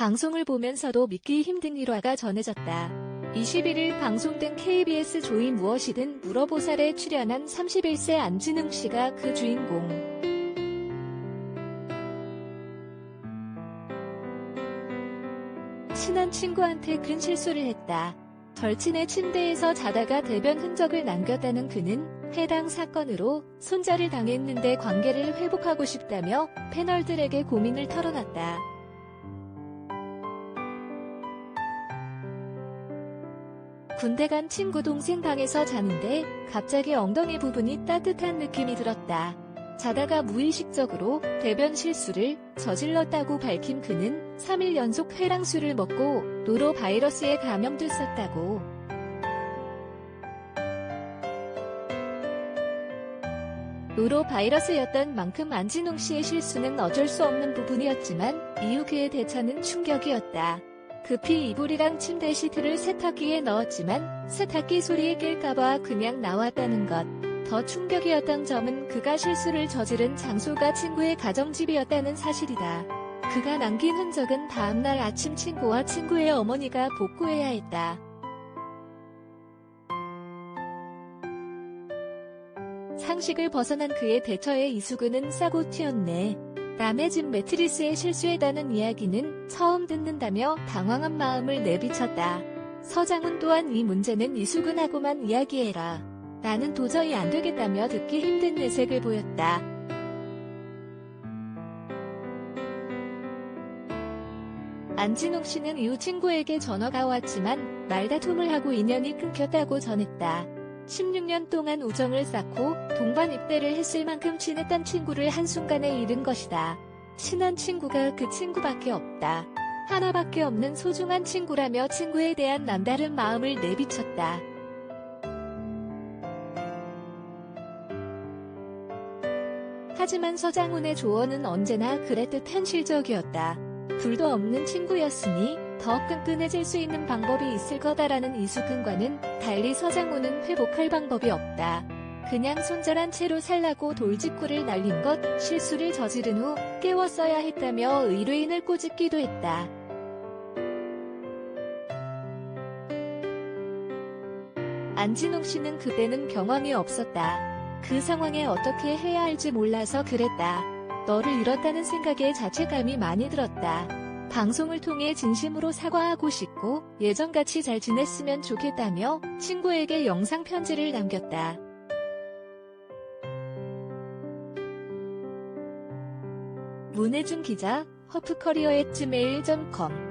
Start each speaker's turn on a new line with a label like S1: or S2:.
S1: 방송을 보면서도 믿기 힘든 일화가 전해졌다. 21일 방송된 KBS 조이 무엇이든 물어보살에 출연한 31세 안진흥 씨가 그 주인공. 친한 친구한테 큰 실수를 했다. 절친의 침대에서 자다가 대변 흔적을 남겼다는 그는 해당 사건으로 손자를 당했는데 관계를 회복하고 싶다며 패널들에게 고민을 털어놨다. 군대 간 친구 동생 방에서 자는데 갑자기 엉덩이 부분이 따뜻한 느낌이 들었다. 자다가 무의식적으로 대변 실수를 저질렀다고 밝힌 그는 3일 연속 회랑수를 먹고 노로 바이러스에 감염됐었다고. 노로 바이러스였던 만큼 안진홍 씨의 실수는 어쩔 수 없는 부분이었지만 이후 그의 대처는 충격이었다. 급히 이불이랑 침대 시트를 세탁기에 넣었지만 세탁기 소리에 낄까봐 그냥 나왔다는 것. 더 충격이었던 점은 그가 실수를 저지른 장소가 친구의 가정집이었다는 사실이다. 그가 남긴 흔적은 다음날 아침 친구와 친구의 어머니가 복구해야 했다. 상식을 벗어난 그의 대처에 이수근은 싸고 튀었네. 남의 집 매트리스에 실수했다는 이야기는 처음 듣는다며 당황한 마음을 내비쳤다. 서장훈 또한 이 문제는 이수근하고만 이야기해라. 나는 도저히 안 되겠다며 듣기 힘든 내색을 보였다. 안진욱 씨는 이후 친구에게 전화가 왔지만 말다툼을 하고 인연이 끊겼다고 전했다. 16년 동안 우정을 쌓고 동반 입대를 했을 만큼 친했던 친구를 한순간에 잃은 것이다. 친한 친구가 그 친구밖에 없다. 하나밖에 없는 소중한 친구라며 친구에 대한 남다른 마음을 내비쳤다. 하지만 서장훈의 조언은 언제나 그랬듯 현실적이었다. 둘도 없는 친구였으니 더 끈끈해질 수 있는 방법이 있을 거다라는 이수근과는 달리 서장훈은 회복할 방법이 없다. 그냥 손절한 채로 살라고 돌직구를 날린 것, 실수를 저지른 후 깨웠어야 했다며 의뢰인을 꼬집기도 했다. 안진홍 씨는 그때는 경험이 없었다. 그 상황에 어떻게 해야 할지 몰라서 그랬다. 너를 잃었다는 생각에 자책감이 많이 들었다. 방송을 통해 진심으로 사과하고 싶고 예전같이 잘 지냈으면 좋겠다며 친구에게 영상 편지를 남겼다. 문혜준 기자, 허프커리어의 gmail.com